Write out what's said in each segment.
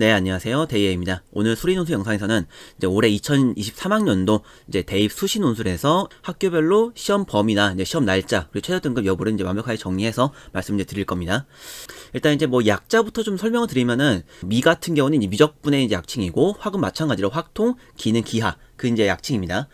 네, 안녕하세요. 데이에입니다. 오늘 수리 논술 영상에서는 이제 올해 2023학년도 이제 대입 수시 논술에서 학교별로 시험 범위나 이제 시험 날짜 그리고 최저 등급 여부를 이제 완벽하게 정리해서 말씀 이제 드릴 겁니다. 일단 이제 뭐 약자부터 좀 설명을 드리면은 미 같은 경우는 미적분의 약칭이고 화은 마찬가지로 확통, 기는 기하 그 이제 약칭입니다.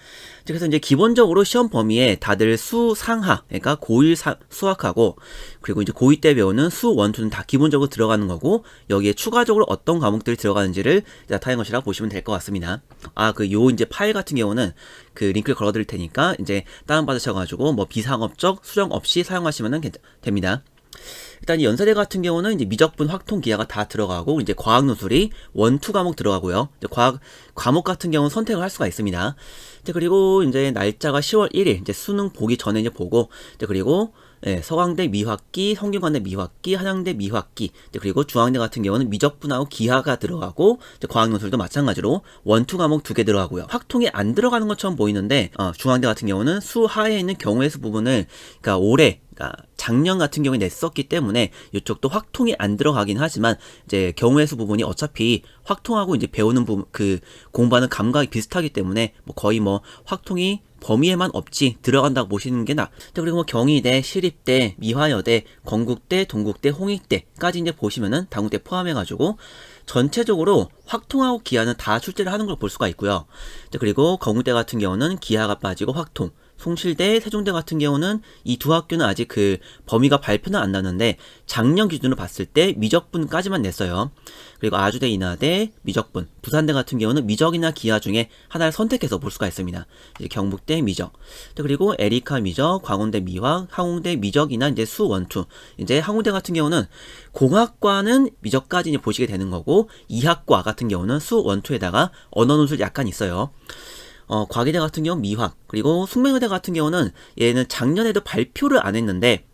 그래서 이제 기본적으로 시험 범위에 다들 수 상하, 그러니까 고1 사, 수학하고 그리고 이제 고2 때 배우는 수 원 투는 다 기본적으로 들어가는 거고 여기에 추가적으로 어떤 과목들이 들어가는지를 나타낸 것이라고 보시면 될 것 같습니다. 아, 그 요 이제 파일 같은 경우는 그 링크를 걸어 드릴 테니까 이제 다운받으셔 가지고 뭐 비상업적 수정 없이 사용하시면 됩니다. 일단 이 연세대 같은 경우는 이제 미적분, 확통, 기하가 다 들어가고 이제 과학 논술이 원투 과목 들어가고요. 이제 과학 과목 같은 경우는 선택을 할 수가 있습니다. 이제 그리고 이제 날짜가 10월 1일 이제 수능 보기 전에 이제 보고 이제 그리고 예, 서강대 미화기, 성균관대 미화기, 한양대 미화기, 그리고 중앙대 같은 경우는 미적분하고 기하가 들어가고 과학논술도 마찬가지로 원투 과목 두 개 들어가고요. 확통이 안 들어가는 것처럼 보이는데 어, 중앙대 같은 경우는 수하에 있는 경우의 수 부분을 그러니까 올해 그러니까 작년 같은 경우에 냈었기 때문에 이쪽도 확통이 안 들어가긴 하지만 이제 경우의 수 부분이 어차피 확통하고 이제 배우는 부분 그 공부하는 감각이 비슷하기 때문에 뭐 거의 뭐 확통이 범위에만 없지 들어간다고 보시는 게 나. 그리고 뭐 경희대, 시립대, 미화여대, 건국대, 동국대, 홍익대까지 이제 보시면은 당국대 포함해가지고 전체적으로 확통하고 기하는 다 출제를 하는 걸 볼 수가 있고요. 그리고 건국대 같은 경우는 기하가 빠지고 확통, 송실대, 세종대 같은 경우는 이 두 학교는 아직 그 범위가 발표는 안 났는데 작년 기준으로 봤을 때 미적분까지만 냈어요. 그리고 아주대, 인하대, 미적분, 부산대 같은 경우는 미적이나 기하 중에 하나를 선택해서 볼 수가 있습니다. 경북대 미적, 그리고 에리카 미적, 광운대 미화, 항공대 미적이나 이제 수원투. 이제 항공대 같은 경우는 공학과는 미적까지 이제 보시게 되는 거고 이학과 같은 경우는 수원투에다가 언어논술 약간 있어요. 어, 과기대 같은 경우 는 미학 그리고 숙명여대 같은 경우는 얘는 작년에도 발표를 안 했는데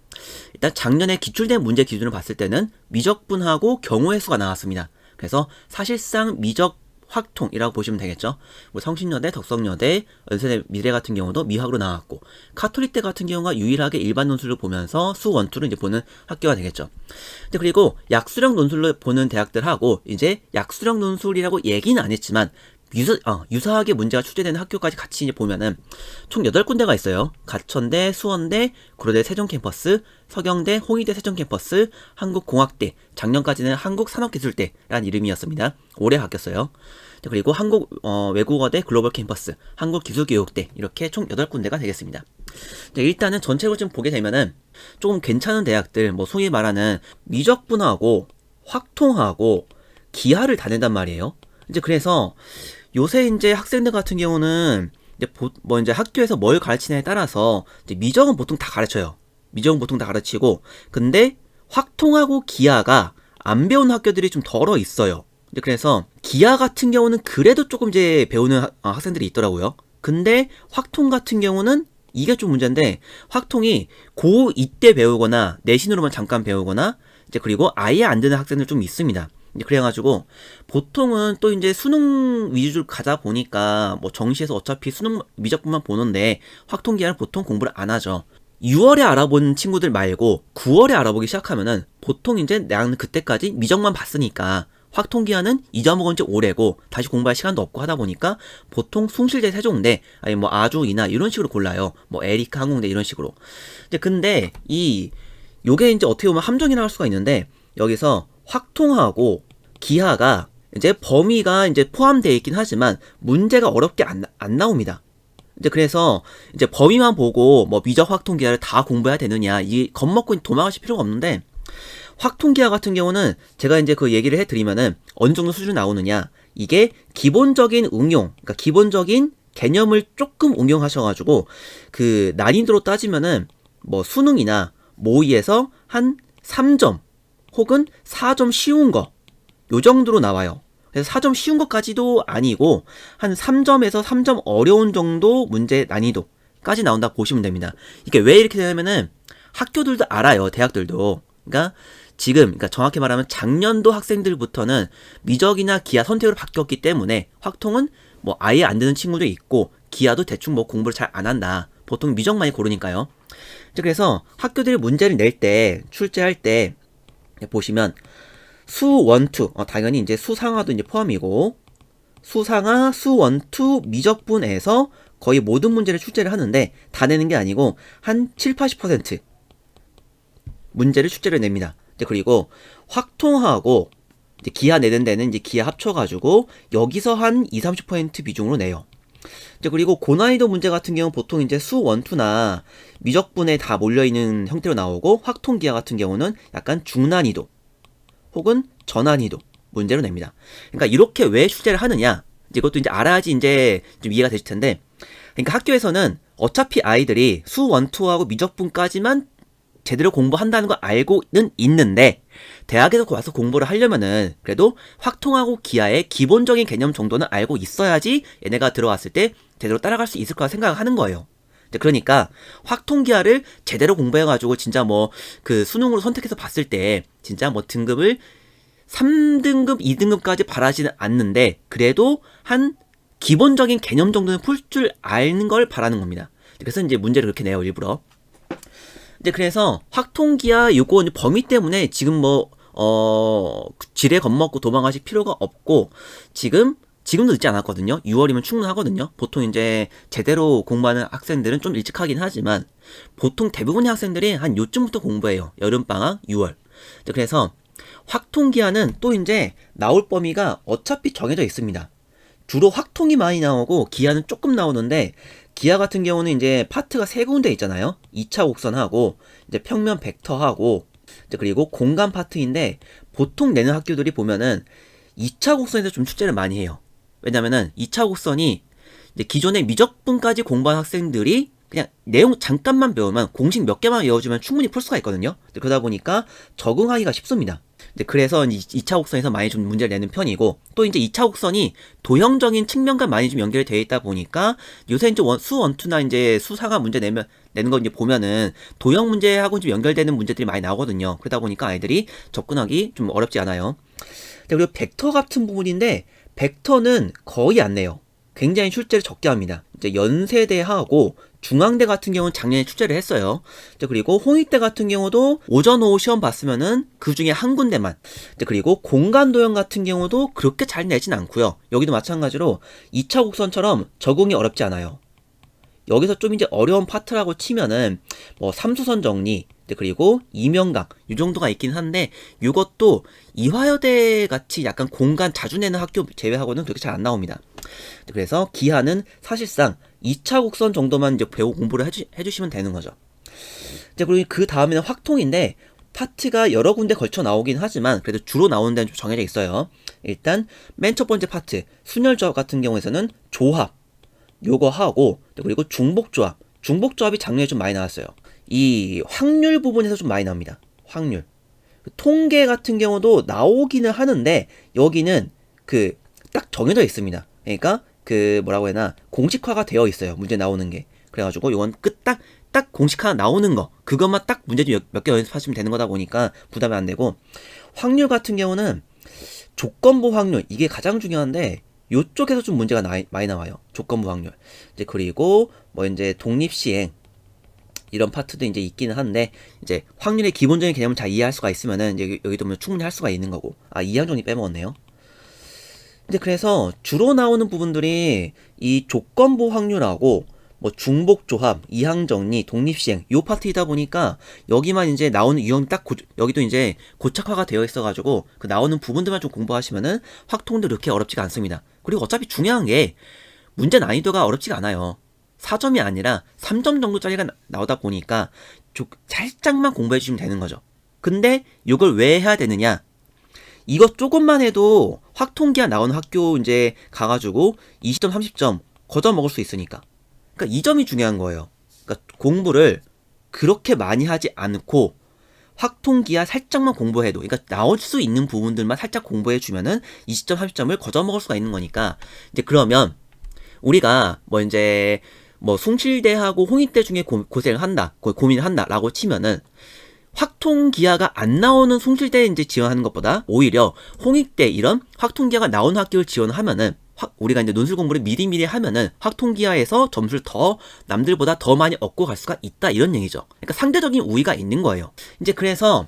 일단 작년에 기출된 문제 기준을 봤을 때는 미적분하고 경우의 수가 나왔습니다. 그래서 사실상 미적 확통이라고 보시면 되겠죠. 뭐 성신여대, 덕성여대, 연세대 미래 같은 경우도 미학으로 나왔고 카톨릭대 같은 경우가 유일하게 일반 논술을 보면서 수 원투를 이제 보는 학교가 되겠죠. 근데 그리고 약수령 논술로 보는 대학들하고 이제 약수령 논술이라고 얘기는 안 했지만 유사, 어, 유사하게 문제가 출제되는 학교까지 같이 이제 보면은 총 8군데가 있어요. 가천대, 수원대, 구로대 세종 캠퍼스, 서경대, 홍의대 세종 캠퍼스, 한국공학대, 작년까지는 한국산업기술대라는 이름이었습니다. 올해 바뀌었어요. 그리고 한국 어, 외국어대 글로벌 캠퍼스, 한국기술교육대 이렇게 총 8군데가 되겠습니다. 일단은 전체로 좀 보게 되면은 조금 괜찮은 대학들, 뭐 소위 말하는 미적분하고 확통하고 기하를 다낸단 말이에요. 이제 그래서 요새 이제 학생들 같은 경우는 이제 보, 뭐 이제 학교에서 뭘 가르치냐에 따라서 미적은 보통 다 가르쳐요. 미적은 보통 다 가르치고 근데 확통하고 기하가 안 배우는 학교들이 좀 덜어 있어요. 그래서 기하 같은 경우는 그래도 조금 이제 배우는 어, 학생들이 있더라고요. 근데 확통 같은 경우는 이게 좀 문제인데 확통이 고2 때 배우거나 내신으로만 잠깐 배우거나 이제 그리고 아예 안 되는 학생들 좀 있습니다. 그래가지고 보통은 또 이제 수능 위주로 가다 보니까 뭐 정시에서 어차피 수능 미적분만 보는데 확통기한을 보통 공부를 안 하죠. 6월에 알아본 친구들 말고 9월에 알아보기 시작하면은 보통 이제 나는 그때까지 미적만 봤으니까 확통기한은 잊어먹은 지 오래고 다시 공부할 시간도 없고 하다 보니까 보통 숭실대 세종대 아니 뭐 아주이나 이런 식으로 골라요. 뭐 에리카 항공대 이런 식으로. 근데 근데 이 요게 이제 어떻게 보면 함정이라 할 수가 있는데 여기서 확통하고 기하가 이제 범위가 이제 포함되어 있긴 하지만 문제가 어렵게 안, 안 나옵니다. 이제 그래서 이제 범위만 보고 뭐 미적 확통 기하를 다 공부해야 되느냐 이 겁먹고 도망가실 필요가 없는데 확통 기하 같은 경우는 제가 이제 그 얘기를 해드리면은 어느 정도 수준 나오느냐 이게 기본적인 응용 그러니까 기본적인 개념을 조금 응용하셔가지고 그 난이도로 따지면은 뭐 수능이나 모의에서 한 3점 혹은 4점 쉬운 거, 요 정도로 나와요. 그래서 4점 쉬운 것까지도 아니고, 한 3점에서 3점 어려운 정도 문제 난이도까지 나온다 보시면 됩니다. 이게 왜 이렇게 되냐면은 학교들도 알아요, 대학들도. 그러니까 지금, 그러니까 정확히 말하면 작년도 학생들부터는 미적이나 기하 선택으로 바뀌었기 때문에 확통은 뭐 아예 안 되는 친구도 있고, 기하도 대충 뭐 공부를 잘 안 한다. 보통 미적 많이 고르니까요. 그래서 학교들이 문제를 낼 때, 출제할 때, 보시면 수원투 어, 당연히 이제 수상화도 이제 포함이고 수상화 수원투 미적분에서 거의 모든 문제를 출제를 하는데 다 내는 게 아니고 한 7, 80% 문제를 출제를 냅니다. 그리고 확통하고 기하 내는 데는 이제 기하 합쳐가지고 여기서 한 2, 30% 비중으로 내요. 이제 그리고 고난이도 문제 같은 경우는 보통 이제 수 원투나 미적분에 다 몰려있는 형태로 나오고 확통기하 같은 경우는 약간 중난이도 혹은 저난이도 문제로 냅니다. 그러니까 이렇게 왜 출제를 하느냐? 이제 이것도 이제 알아야지 이제 좀 이해가 되실 텐데 그러니까 학교에서는 어차피 아이들이 수 원투하고 미적분까지만 제대로 공부한다는 걸 알고는 있는데 대학에서 와서 공부를 하려면은 그래도 확통하고 기하의 기본적인 개념 정도는 알고 있어야지 얘네가 들어왔을 때 제대로 따라갈 수 있을 거라 생각하는 거예요. 그러니까 확통기하를 제대로 공부해가지고 진짜 뭐 그 수능으로 선택해서 봤을 때 진짜 뭐 등급을 3등급, 2등급까지 바라지는 않는데 그래도 한 기본적인 개념 정도는 풀 줄 아는 걸 바라는 겁니다. 그래서 이제 문제를 그렇게 내요 일부러. 이제 그래서 확통기하 요거 범위 때문에 지금 뭐, 어, 지뢰 겁먹고 도망가실 필요가 없고, 지금, 지금도 늦지 않았거든요. 6월이면 충분하거든요. 보통 이제 제대로 공부하는 학생들은 좀 일찍 하긴 하지만, 보통 대부분의 학생들이 한 요쯤부터 공부해요. 여름방학 6월. 그래서 확통기하는 또 이제 나올 범위가 어차피 정해져 있습니다. 주로 확통이 많이 나오고 기하는 조금 나오는데 기아 같은 경우는 이제 파트가 세 군데 있잖아요. 2차 곡선하고 이제 평면 벡터하고 그리고 공간 파트인데 보통 내는 학교들이 보면은 2차 곡선에서 좀 출제를 많이 해요. 왜냐면은 2차 곡선이 기존의 미적분까지 공부한 학생들이 그냥 내용 잠깐만 배우면 공식 몇 개만 외워주면 충분히 풀 수가 있거든요. 그러다 보니까 적응하기가 쉽습니다. 이제 그래서 2차 곡선에서 많이 좀 문제를 내는 편이고 또 이제 2차 곡선이 도형적인 측면과 많이 좀 연결이 되어 있다 보니까 요새 이제 원, 수 원투나 이제 수사가 문제 내면 내는 거 이제 보면은 도형 문제하고 좀 연결되는 문제들이 많이 나오거든요. 그러다 보니까 아이들이 접근하기 좀 어렵지 않아요. 그리고 벡터 같은 부분인데 벡터는 거의 안 내요. 굉장히 출제를 적게 합니다. 이제 연세대하고 중앙대 같은 경우는 작년에 출제를 했어요. 그리고 홍익대 같은 경우도 오전 오후 시험 봤으면은 그 중에 한 군데만. 그리고 공간 도형 같은 경우도 그렇게 잘 내진 않고요. 여기도 마찬가지로 2차 곡선처럼 적응이 어렵지 않아요. 여기서 좀 이제 어려운 파트라고 치면은 뭐 삼수선 정리 그리고 이명각 이 정도가 있긴 한데 이것도 이화여대 같이 약간 공간 자주 내는 학교 제외하고는 그렇게 잘 안 나옵니다. 그래서 기하는 사실상 2차 곡선 정도만 이제 배우 공부를 해주, 해주시면 되는 거죠. 이제 그리고 그 다음에는 확통인데 파트가 여러 군데 걸쳐 나오긴 하지만 그래도 주로 나오는 데는 좀 정해져 있어요. 일단 맨 첫 번째 파트 순열조합 같은 경우에서는 조합 요거 하고 그리고 중복조합 중복조합이 작년에 좀 많이 나왔어요. 이 확률 부분에서 좀 많이 나옵니다. 확률 통계 같은 경우도 나오기는 하는데 여기는 그 딱 정해져 있습니다. 그러니까 그 뭐라고 해나 공식화가 되어 있어요. 문제 나오는 게. 그래가지고 이건 끝딱 딱 공식화 나오는 거 그것만 딱 문제 좀 몇 개 연습하시면 되는 거다 보니까 부담이 안 되고 확률 같은 경우는 조건부 확률 이게 가장 중요한데 요쪽에서 좀 문제가 나, 많이 나와요. 조건부 확률. 이제 그리고 뭐 이제 독립 시행 이런 파트도 이제 있기는 한데 이제 확률의 기본적인 개념을 잘 이해할 수가 있으면은 이제 여기도 뭐 충분히 할 수가 있는 거고 아 이항정리 빼먹었네요. 근데 그래서 주로 나오는 부분들이 이 조건부 확률하고 뭐 중복 조합, 이항 정리, 독립 시행 요 파트이다 보니까 여기만 이제 나오는 유형 딱 고, 여기도 이제 고착화가 되어 있어 가지고 그 나오는 부분들만 좀 공부하시면은 확통도 그렇게 어렵지가 않습니다. 그리고 어차피 중요한 게 문제 난이도가 어렵지가 않아요. 4점이 아니라 3점 정도짜리가 나오다 보니까 좀 살짝만 공부해 주시면 되는 거죠. 근데 이걸 왜 해야 되느냐? 이것 조금만 해도 확통기가 나오는 학교 이제 가가지고 20점, 30점 거저 먹을 수 있으니까. 그러니까 이 점이 중요한 거예요. 그러니까 공부를 그렇게 많이 하지 않고 확통기야 살짝만 공부해도, 그러니까 나올 수 있는 부분들만 살짝 공부해 주면은 20점, 30점을 거저 먹을 수가 있는 거니까. 이제 그러면 우리가 뭐 이제 뭐 숭실대하고 홍익대 중에 고, 고생을 한다, 고, 고민을 한다라고 치면은 확통기하가 안 나오는 숭실대 이제 지원하는 것보다 오히려 홍익대 이런 확통기하가 나오는 학교를 지원하면은 우리가 이제 논술 공부를 미리미리 하면은 확통기하에서 점수를 더 남들보다 더 많이 얻고 갈 수가 있다 이런 얘기죠. 그러니까 상대적인 우위가 있는 거예요. 이제 그래서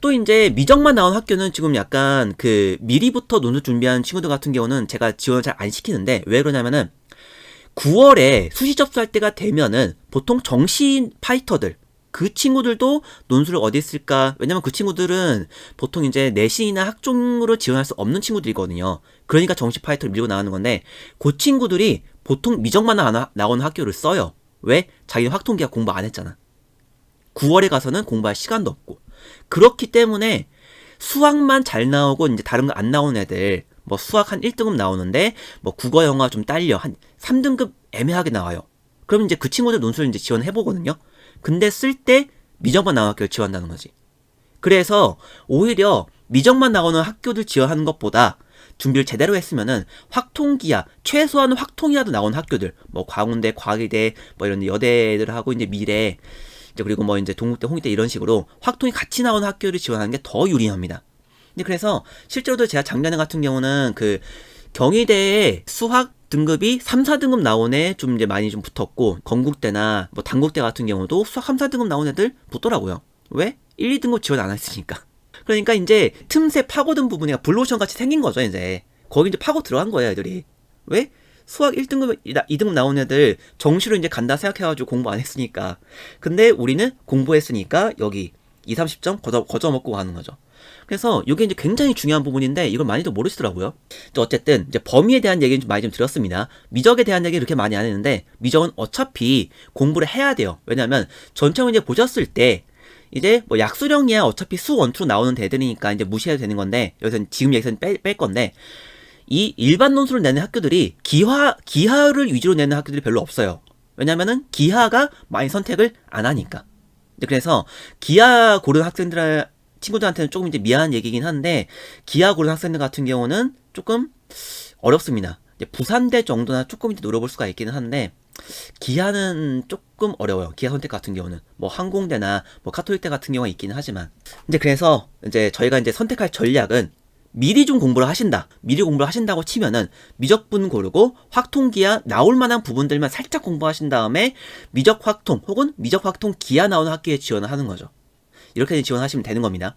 또 이제 미적만 나온 학교는 지금 약간 그 미리부터 논술 준비하는 친구들 같은 경우는 제가 지원을 잘 안 시키는데 왜 그러냐면은 9월에 수시 접수할 때가 되면은 보통 정시 파이터들 그 친구들도 논술을 어디 쓸까? 왜냐면 그 친구들은 보통 이제 내신이나 학종으로 지원할 수 없는 친구들이거든요. 그러니까 정시 파이터를 밀고 나가는 건데 그 친구들이 보통 미적만 나오는 학교를 써요. 왜? 자기는 확통기가 공부 안 했잖아. 9월에 가서는 공부할 시간도 없고. 그렇기 때문에 수학만 잘 나오고 이제 다른 거 안 나오는 애들 뭐 수학 한 1등급 나오는데 뭐 국어 영어 좀 딸려 한 3등급 애매하게 나와요. 그럼 이제 그 친구들 논술 이제 지원해 보거든요. 근데 쓸 때 미적만 나온 학교를 지원한다는 거지. 그래서 오히려 미적만 나오는 학교들 지원하는 것보다 준비를 제대로 했으면은 확통기야 최소한 확통이라도 나온 학교들 뭐 광운대, 과기대 뭐 이런 여대들하고 이제 미래 이제 그리고 뭐 이제 동국대, 홍익대 이런 식으로 확통이 같이 나오는 학교를 지원하는 게 더 유리합니다. 근데 그래서 실제로도 제가 작년에 같은 경우는 그 경희대에 수학 등급이 3, 4등급 나온 애 좀 이제 많이 좀 붙었고 건국대나 뭐 단국대 같은 경우도 수학 3, 4등급 나온 애들 붙더라고요. 왜? 1, 2등급 지원 안 했으니까. 그러니까 이제 틈새 파고든 부분이 블루오션 같이 생긴 거죠, 이제. 거기 이제 파고 들어간 거예요, 애들이. 왜? 수학 1등급, 2등급 나온 애들 정시로 이제 간다 생각해가지고 공부 안 했으니까. 근데 우리는 공부했으니까 여기 2, 30점 거저, 거저 먹고 가는 거죠. 그래서 이게 이제 굉장히 중요한 부분인데 이걸 많이도 모르시더라고요. 또 어쨌든 이제 범위에 대한 얘기는 좀 많이 좀 들었습니다. 미적에 대한 얘기 그렇게 많이 안 했는데 미적은 어차피 공부를 해야 돼요. 왜냐하면 전체를 이제 보셨을 때 이제 뭐 약수령이야 어차피 수 원투로 나오는 대들이니까 이제 무시해도 되는 건데 여기서 지금 여기서는 뺄, 뺄 건데 이 일반 논술을 내는 학교들이 기하 기하를 위주로 내는 학교들이 별로 없어요. 왜냐면은 기하가 많이 선택을 안 하니까. 그래서 기하 고른 학생들 친구들한테는 조금 이제 미안한 얘기긴 한데 기하 고른 학생들 같은 경우는 조금 어렵습니다. 부산대 정도나 조금 이제 노려볼 수가 있기는 한데 기하는 조금 어려워요. 기하 선택 같은 경우는 뭐 항공대나 뭐 카톨릭대 같은 경우가 있기는 하지만 이제 그래서 이제 저희가 이제 선택할 전략은 미리 좀 공부를 하신다. 미리 공부를 하신다고 치면은 미적분 고르고 확통기하 나올 만한 부분들만 살짝 공부하신 다음에 미적 확통 혹은 미적 확통 기하 나오는 학교에 지원을 하는 거죠. 이렇게 지원하시면 되는 겁니다.